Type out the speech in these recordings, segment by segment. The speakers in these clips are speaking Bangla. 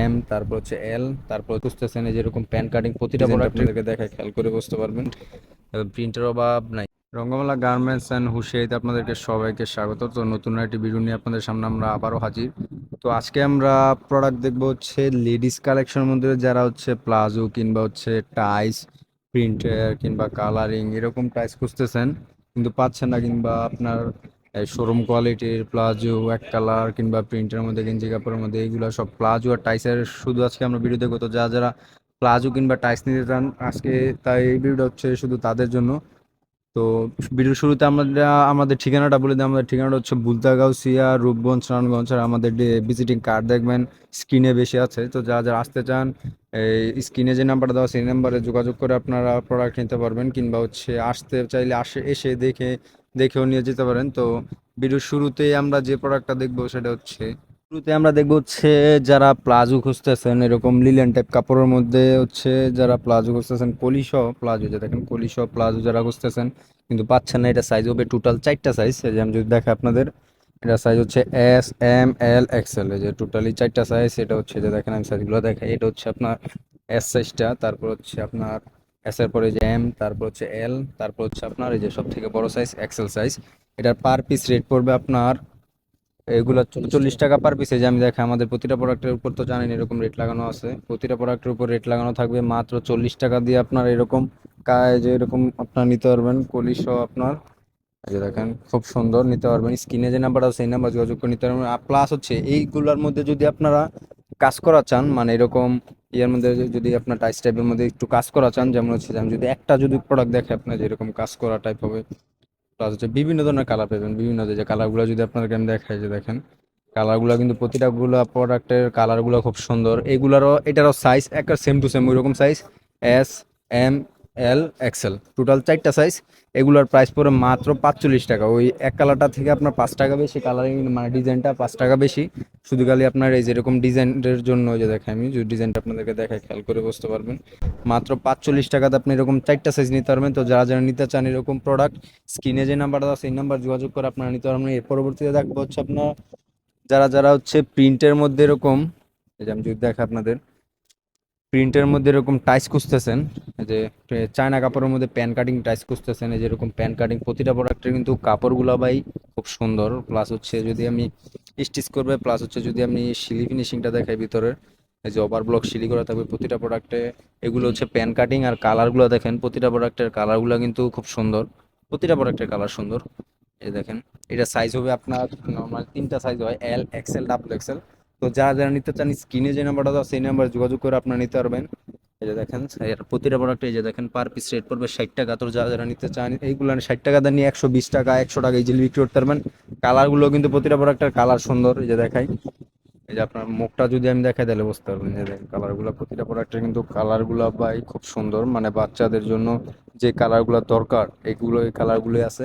এম তারপর হচ্ছে এল তারপর বুঝতেছেন এই যেরকম প্যান কাটিং প্রতিটা প্রোডাক্ট আপনাদেরকে দেখায় খেয়াল করে বুঝতে পারবেন। প্রিন্টের অভাব নাই। রঙ্গমালা গার্মেন্টস অ্যান্ড হুশিয়ারিতে আপনাদেরকে সবাইকে স্বাগত। তো নতুন একটি ভিডিও নিয়ে আপনাদের সামনে আমরা আবারও হাজির। তো আজকে আমরা প্রোডাক্ট দেখব হচ্ছে লেডিস কালেকশনের মধ্যে যারা হচ্ছে প্লাজো কিংবা হচ্ছে টাইস প্রিন্টার কিংবা কালারিং এরকম টাইস খুঁজতেছেন কিন্তু পাচ্ছেন না কিংবা আপনার শোরুম কোয়ালিটির প্লাজো এক কালার কিংবা প্রিন্টের মধ্যে, গেঞ্জি কাপড়ের মধ্যে এইগুলো সব প্লাজো আর টাইসের শুধু আজকে আমরা ভিডিও দেখব। তো যারা যারা প্লাজো কিংবা টাইস নিতে চান, আজকে তাই এই ভিডিওটা হচ্ছে শুধু তাদের জন্য। তো ভিডিওর শুরুতে আমরা, আমাদের ঠিকানাটা বলে দিই। আমাদের ঠিকানাটা হচ্ছে বুলতাগাউসিয়া, রূপগঞ্জ, নারায়ণগঞ্জ, আর আমাদের ভিজিটিং কার্ড দেখবেন স্ক্রিনে বেশি আছে। তো যারা যারা আসতে চান, এই স্ক্রিনে যে নাম্বারটা দেওয়া সেই নাম্বারে যোগাযোগ করে আপনারা প্রোডাক্ট নিতে পারবেন, কিংবা হচ্ছে আসতে চাইলে আসে, এসে দেখে, দেখেও নিয়ে যেতে পারেন। তো ভিডিওর শুরুতেই আমরা যে প্রোডাক্টটা দেখব, সেটা হচ্ছে শুরুতে আমরা দেখব হচ্ছে যারা প্লাজো খুঁজতেছেন, এরকম লিলেন টাইপ কাপড়ের মধ্যে হচ্ছে যারা প্লাজো খুঁজতেছেন কলিসহ প্লাজো যে দেখেন কলিসহ প্লাজো যারা খুঁজতেছেন, কিন্তু পাচ্ছেন না, এটা সাইজ হবে টোটাল চারটা সাইজ এই যে আমি যদি দেখে আপনাদের, এটা সাইজ হচ্ছে এস এম এল এক্সেল এই যে টোটালি চারটা সাইজ এটা হচ্ছে যে দেখেন আমি সাইজগুলো দেখাই, এটা হচ্ছে আপনার এস সাইজটা তারপর হচ্ছে আপনার এস এর পরে যে এম তারপর হচ্ছে এল তারপর হচ্ছে আপনার এই যে সব থেকে বড় সাইজ এক্সেল সাইজ এটার পার পিস রেট পড়বে আপনার এগুলো চল্লিশ টাকা পার পিসে যে আমি দেখে আমাদের প্রতিটা প্রোডাক্টের উপর তো জানেন এরকম রেট লাগানো আছে। প্রতিটা প্রোডাক্টের উপর রেট লাগানো থাকবে মাত্র চল্লিশ টাকা দিয়ে আপনার এরকম কাজ এরকম আপনার নিতে পারবেন কলিশও আপনার। এই যে দেখেন, খুব সুন্দর নিতে পারবেন। স্ক্রিনে যে নাম্বার আছে সেই নাম্বার যোগাযোগ করে নিতে পারবেন। প্লাস হচ্ছে, এইগুলোর মধ্যে যদি আপনারা কাজ করা চান মানে এরকম ইয়ের মধ্যে যদি আপনার টাইস টাইপের মধ্যে একটু কাজ করা চান, যেমন হচ্ছে যেমন যদি একটা যদি প্রোডাক্ট দেখে আপনার যেরকম কাজ করা টাইপ হবে প্লাস হচ্ছে বিভিন্ন ধরনের কালার পাবেন বিভিন্ন যে কালারগুলো যদি আপনাদেরকে আমি দেখাই, যে দেখেন কালারগুলো কিন্তু প্রতিটা গুলো প্রোডাক্টের কালারগুলো খুব সুন্দর। এগুলারও, এটারও সাইজ একটা সেম টু সেম ওইরকম size S M L XL total চারটা সাইজ এগুলোর প্রাইস পড়ে মাত্র পাঁচচল্লিশ টাকা। ওই এক কালারটা থেকে আপনার পাঁচ টাকা বেশি কালারিং মানে ডিজাইনটা পাঁচ টাকা বেশি। শুধু খালি আপনার এই যেরকম ডিজাইনের জন্য যে দেখাই, আমি যদি ডিজাইনটা আপনাদেরকে দেখাই, খেয়াল করে বুঝতে পারবেন। মাত্র পাঁচচল্লিশ টাকাতে আপনি এরকম চারটা সাইজ নিতে পারবেন। তো যারা যারা নিতে চান এরকম প্রোডাক্ট স্ক্রিনে যে নাম্বারটা আছে সেই নাম্বার যোগাযোগ করে আপনারা নিতে পারবেন। এর পরবর্তীতে দেখব হচ্ছে আপনার, যারা যারা হচ্ছে প্রিন্টের মধ্যে এরকম, এই যে আমি যদি দেখা আপনাদের প্রিন্টের মধ্যে এরকম টাইস খুঁজতেছেন যে চায়না কাপড়ের মধ্যে প্যান কাটিং টাইস খুঁজতেছেন, এই যে এরকম প্যান কাটিং, প্রতিটা প্রোডাক্টের কিন্তু কাপড়গুলো ভাই খুব সুন্দর প্লাস হচ্ছে যদি আমি স্টিচ করবে প্লাস হচ্ছে যদি আমি শিলি ফিনিশিংটা দেখাই ভিতরের এই যে ওভার ব্লক শিলি করা থাকবে প্রতিটা প্রোডাক্টে, এগুলো হচ্ছে প্যান কাটিং আর কালারগুলো দেখেন, প্রতিটা প্রোডাক্টের কালারগুলো কিন্তু খুব সুন্দর, প্রতিটা প্রোডাক্টের কালার সুন্দর, এই দেখেন, এটা সাইজ হবে আপনার নর্মাল তিনটা সাইজ হয় এল এক্সেল ডাবল এক্সেল তো যারা যারা নিতে চান, স্ক্রিনে যে নাম্বারটা দাও, সেই নাম্বার যোগাযোগ করে আপনারা নিতে পারবেন। এই যে দেখেন এর প্রতিটা প্রোডাক্ট এই যে দেখেন পার পিস রেট পড়বে ষাট টাকা। তো যারা যারা নিতে চান, এইগুলো ষাট টাকা দিয়ে নিয়ে একশো বিশ টাকা, একশো টাকা যে বিক্রি করতে পারবেন। কালারগুলো কিন্তু প্রতিটা প্রোডাক্টের কালার সুন্দর, এই যে দেখাই। এই যে আপনার মুখটা যদি আমি দেখাই, তাহলে বুঝতে পারবেন যে দেখেন কালারগুলো প্রতিটা প্রোডাক্টের কিন্তু কালারগুলো বাই খুব সুন্দর। মানে বাচ্চাদের জন্য যে কালারগুলো দরকার এইগুলো এই কালারগুলোই আছে।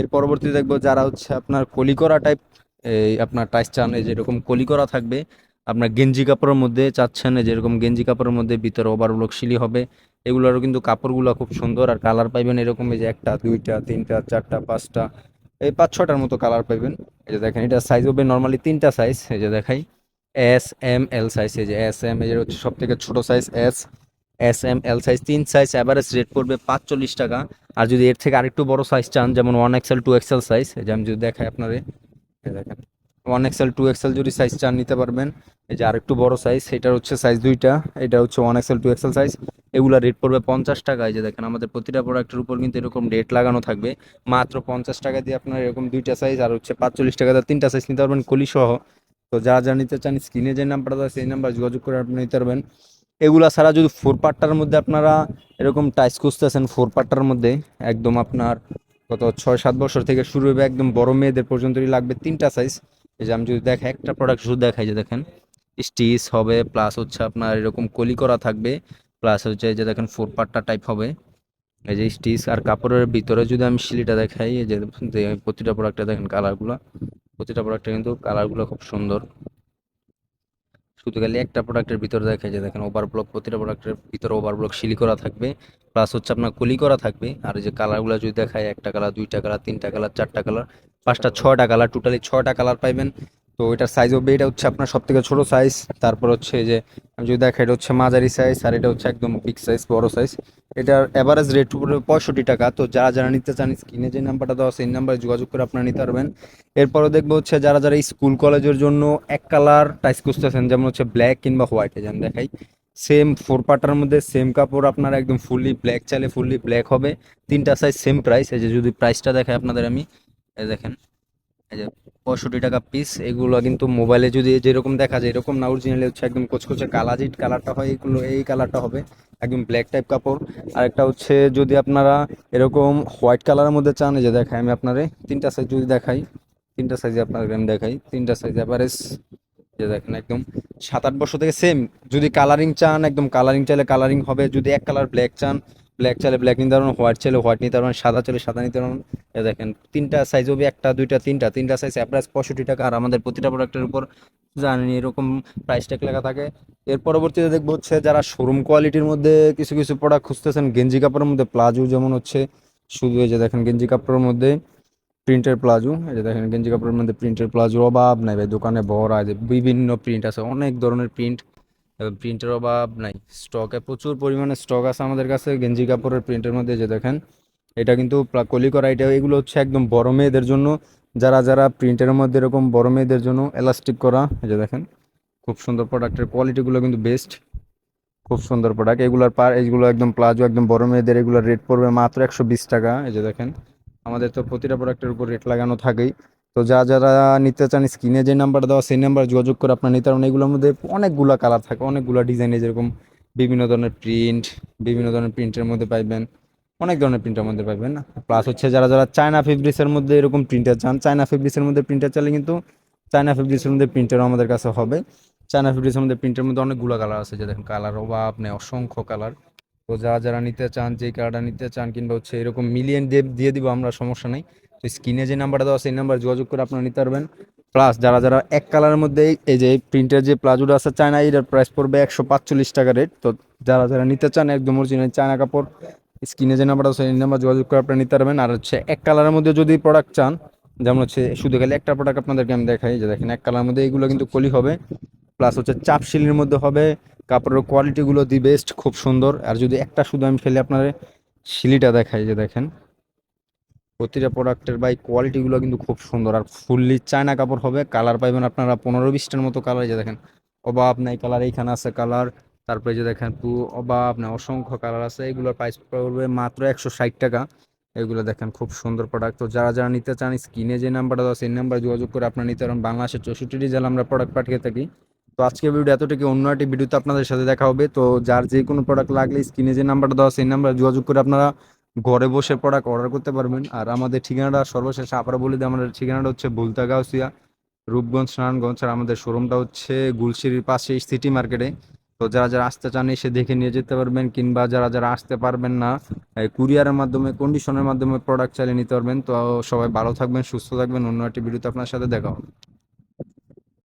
এর পরবর্তী দেখব যারা হচ্ছে আপনার কলিকরা টাইপ এই আপনার টাইস চান, এই যেরকম কলিকরা থাকবে। আপনার গেঞ্জি কাপড়ের মধ্যে চাচ্ছেন, এই যেরকম গেঞ্জি কাপড়ের মধ্যে ভিতরে ওভারব্লক শিলি হবে। এগুলোরও কিন্তু কাপড়গুলো খুব সুন্দর, আর কালার পাইবেন এরকম, এই যে একটা, দুইটা, তিনটা, চারটা, পাঁচটা, এই পাঁচ ছটার মতো কালার পাইবেন। এই যে দেখেন, এটা সাইজ হবে নর্মালি তিনটা সাইজ এই যে দেখাই। এস এম এল সাইজ এই যে এস এম এর হচ্ছে সব থেকে ছোটো size S S M L size তিন সাইজ অ্যাভারেজ রেট পড়বে পাঁচচল্লিশ টাকা। আর যদি এর থেকে আরেকটু বড় সাইজ চান, যেমন one XL two XL size এই যে আমি যদি দেখাই আপনারে এই দেখেন। ওয়ান এক্সেল টু এক্সেল যদি সাইজ চান নিতে পারবেন। এই যে আরেকটু বড় সাইজ সেটার হচ্ছে সাইজ দুইটা। এটা হচ্ছে one XL two XL size এগুলো রেট পড়বে পঞ্চাশ টাকা। এই যে দেখেন, আমাদের প্রতিটা প্রোডাক্টের উপর কিন্তু এরকম রেট লাগানো থাকবে। মাত্র পঞ্চাশ টাকা দিয়ে আপনার এরকম দুইটা সাইজ আর হচ্ছে পাঁচচল্লিশ টাকা দিয়ে তিনটা সাইজ নিতে পারবেন কলি সহ। তো যারা যা নিতে চান স্ক্রিনে যে নাম্বারটা দেওয়া সেই নাম্বার যোগাযোগ করে আপনি নিতে পারবেন। এগুলা ছাড়া যদি ফোর পার্টটার মধ্যে আপনারা এরকম টাইস খুঁজতেছেন ফোর পার্টটার মধ্যে, একদম আপনার কত ছয় সাত বছর থেকে শুরু হবে একদম বড় মেয়েদের পর্যন্তই লাগবে তিনটা সাইজ এই যে আমি যদি দেখাই, একটা প্রোডাক্ট শুধু দেখাই যে দেখেন স্টিচ হবে প্লাস হচ্ছে আপনার এরকম কলি করা থাকবে প্লাস হচ্ছে যে দেখেন ফোর পার্টটা টাইপ হবে। এই যে স্টিচ আর কাপড়ের ভিতরে যদি আমি শিলিটা দেখাই, এই যে যে প্রতিটা প্রোডাক্টে দেখেন কালারগুলো প্রতিটা প্রোডাক্টে কিন্তু কালারগুলো খুব সুন্দর। শুধু খালি একটা প্রোডাক্টের ভিতরে দেখা যায় দেখেন ওভার ব্লক প্রতিটা প্রোডাক্টের ভিতরে ওভার ব্লক সিলি করা থাকবে প্লাস হচ্ছে আপনার কুলি করা থাকবে, আর যে কালারগুলো যদি দেখায় একটা কালার দুইটা কালার তিনটা কালার চারটা কালার পাঁচটা, ছয়টা কালার টোটালি ছয়টা কালার পাইবেন। তো এটার সাইজ হবে এটা হচ্ছে আপনার সব থেকে ছোটো সাইজ তারপর হচ্ছে যে, আমি যদি দেখা এটা হচ্ছে মাঝারি সাইজ আর এটা হচ্ছে একদম বিগ সাইজ বড় সাইজ এটার অ্যাভারেজ রেট পঁয়ষট্টি টাকা। তো যারা যারা নিতে চান স্ক্রিনে যে নাম্বারটা দেওয়া সেই নাম্বারে যোগাযোগ করে আপনারা নিতে পারবেন। এরপরও দেখব হচ্ছে যারা যারা স্কুল কলেজের জন্য এক কালার টাইস খুঁজতেছেন, যেমন হচ্ছে ব্ল্যাক কিংবা হোয়াইটে যেমন দেখাই। সেম ফোর পার্টার মধ্যে সেম কাপড় আপনার একদম ফুললি ব্ল্যাক চাইলে ফুললি ব্ল্যাক হবে। তিনটা সাইজ সেম প্রাইস এই যে যদি প্রাইসটা দেখাই আপনাদের আমি দেখেন। যে পঁয়ষট্টি টাকা পিস এগুলো কিন্তু মোবাইলে যদি যেরকম দেখা যায়, এরকম না অরিজিনালি হচ্ছে একদম কোচকোচে কালাজিট কালারটা হয়, এগুলো, এই কালারটা হবে, একদম ব্ল্যাক টাইপ কাপড়। আর একটা হচ্ছে যদি আপনারা এরকম হোয়াইট কালারের মধ্যে চান যে দেখাই আমি আপনারে, তিনটা সাইজ যদি দেখাই, তিনটা সাইজে আপনাদের আমি দেখাই, তিনটা সাইজ অ্যাভারেজ যে দেখেন একদম সাত আট বছর থেকে সেম যদি কালারিং চান, একদম কালারিং চাইলে কালারিং হবে, যদি এক কালার ব্ল্যাক চান ব্ল্যাক চাইলে ব্ল্যাক নিতে পারবেন হোয়াইট চাইলে হোয়াইট নিতে পারবেন, সাদা চাইলে সাদা নিতে পারবেন। দেখেন, তিনটা সাইজ হবে, একটা, দুইটা, তিনটা। তিনটা সাইজ অ্যাপ্রাইস পঁয়ষট্টি টাকা। আর আমাদের প্রতিটা প্রোডাক্টের উপর জানেন, এরকম প্রাইস ট্যাগ লেখা থাকে। এর পরবর্তীতে দেখব হচ্ছে যারা শোরুম কোয়ালিটির মধ্যে কিছু কিছু প্রোডাক্ট খুঁজতেছেন, গেঞ্জি কাপড়ের মধ্যে প্লাজো যেমন হচ্ছে, শুধু এই যে দেখেন গেঞ্জি কাপড়ের মধ্যে প্রিন্টের প্লাজো, এই যে দেখেন গেঞ্জি কাপড়ের মধ্যে প্রিন্টের প্লাজো অভাব, নাই ভাই, দোকানে ভরা যে বিভিন্ন প্রিন্ট আছে, অনেক ধরনের প্রিন্ট প্রিন্টের অভাব নাই। স্টকে প্রচুর পরিমাণে স্টক আছে আমাদের কাছে, গেঞ্জি কাপড়ের প্রিন্টের মধ্যে, যে দেখেন, এটা কিন্তু প্লা- কলি করা এটা এগুলো হচ্ছে একদম বড় মেয়েদের জন্য, যারা যারা প্রিন্টের মধ্যে এরকম বড় মেয়েদের জন্য এলাস্টিক করা যে দেখেন, খুব সুন্দর প্রোডাক্টের কোয়ালিটিগুলো কিন্তু বেস্ট খুব সুন্দর প্রোডাক্ট এগুলোর পার এইগুলো একদম প্লাজো, একদম বড় মেয়েদের, এগুলোর রেট পড়বে মাত্র একশো বিশ টাকা, এই যে দেখেন, আমাদের তো প্রতিটা প্রোডাক্টের উপর রেট লাগানো থাকেই। তো যা যারা নিতে চান স্ক্রিনে যে নাম্বার দেওয়া, সেই নাম্বার যোগাযোগ করে আপনার নিতে পারবেন এগুলোর মধ্যে অনেকগুলো কালার থাকে, অনেকগুলো ডিজাইনে যেরকম বিভিন্ন ধরনের প্রিন্ট, বিভিন্ন ধরনের প্রিন্টের মধ্যে পাইবেন, অনেক ধরনের প্রিন্টের মধ্যে পাইবেন। প্লাস হচ্ছে যারা যারা চায়না ফেব্রিক্সের মধ্যে এরকম প্রিন্টার চান, চায়না ফেব্রিক্সের মধ্যে প্রিন্টার চাইলে কিন্তু চায়না ফেব্রিক্সের মধ্যে প্রিন্টারও আমাদের কাছে হবে। চায়না ফেব্রিক্সের মধ্যে প্রিন্টের মধ্যে অনেকগুলো কালার আছে, যে দেখেন কালার অভাব নেই, অসংখ্য কালার। তো যারা যারা নিতে চান, যে কালারটা নিতে চান, কিংবা হচ্ছে এরকম মিলিয়ন দিয়ে দিব, আমরা সমস্যা নেই। তো স্ক্রিনে যে নাম্বারটা দেওয়া সেই নাম্বার যোগাযোগ করে আপনারা নিতে পারবেন। প্লাস যারা যারা এক কালারের মধ্যে এই যে প্রিন্টের যে প্লাজোটা আছে চায়না এটার প্রাইস পড়বে একশো পাঁচচল্লিশ টাকা রেট তো যারা যারা নিতে চান, একদম অরিজিনাল চায়না কাপড়, স্ক্রিনে যে নাম্বারটা সেই নাম্বার যোগাযোগ করে আপনারা নিতে পারবেন। আর হচ্ছে এক কালারের মধ্যে যদি প্রোডাক্ট চান, যেমন হচ্ছে শুধু খালি একটা প্রোডাক্ট আপনাদেরকে আমি দেখাই, যে দেখেন এক কালারের মধ্যে এগুলো কিন্তু কলি হবে। প্লাস হচ্ছে চাপ শিলির মধ্যে হবে, কাপড়ের কোয়ালিটিগুলো দি বেস্ট খুব সুন্দর। আর যদি একটা শুধু আমি খেলে আপনার শিলিটা দেখাই, যে দেখেন। প্রতিটা প্রোডাক্টের বাই কোয়ালিটিগুলো কিন্তু খুব সুন্দর। আর ফুললি চায়না কাপড় হবে কালার পাইবেন আপনারা পনেরো বিশটার মতো কালার যে দেখেন। অভাব নাই কালার এইখানে আছে কালার তারপরে যে দেখেন পু, অবাব নাই, অসংখ্য কালার আছে। এগুলোর প্রাইস পড়বে মাত্র একশো ষাট টাকা। এগুলো দেখেন খুব সুন্দর প্রোডাক্ট তো যারা যারা নিতে চান স্ক্রিনে যে নাম্বারটা দেওয়া সেই নাম্বার যোগাযোগ করে আপনারা নিতে পারেন। বাংলাদেশের চৌষট্টি জেলা আমরা প্রোডাক্ট পাঠিয়ে থাকি। তো আজকে ভিডিও এতটুকু অন্য একটি ভিডিওতে আপনাদের সাথে দেখা হবে। তো যার যে কোনো প্রোডাক্ট লাগলে স্ক্রিনে যে নাম্বারটা দেওয়া সেই নাম্বার যোগাযোগ করে আপনারা ঘরে বসে প্রোডাক্ট অর্ডার করতে পারবেন। আর আমাদের ঠিকানাটা সর্বশেষ আবার বলে দিই, আমাদের ঠিকানাটা হচ্ছে বুলতা গাউসিয়া রূপগঞ্জ, নারায়ণগঞ্জ, আর আমাদের শোরুমটা হচ্ছে গুলশিরির পাশে সিটি মার্কেটে। তো যারা যারা আসতে চান এসে দেখে নিয়ে যেতে পারবেন, কিংবা যারা যারা আসতে পারবেন না কুরিয়ারের মাধ্যমে কন্ডিশনের মাধ্যমে প্রোডাক্ট চালিয়ে নিতে পারবেন। তো সবাই ভালো থাকবেন, সুস্থ থাকবেন। অন্য একটি ভিডিওতে আপনার সাথে দেখা হবে।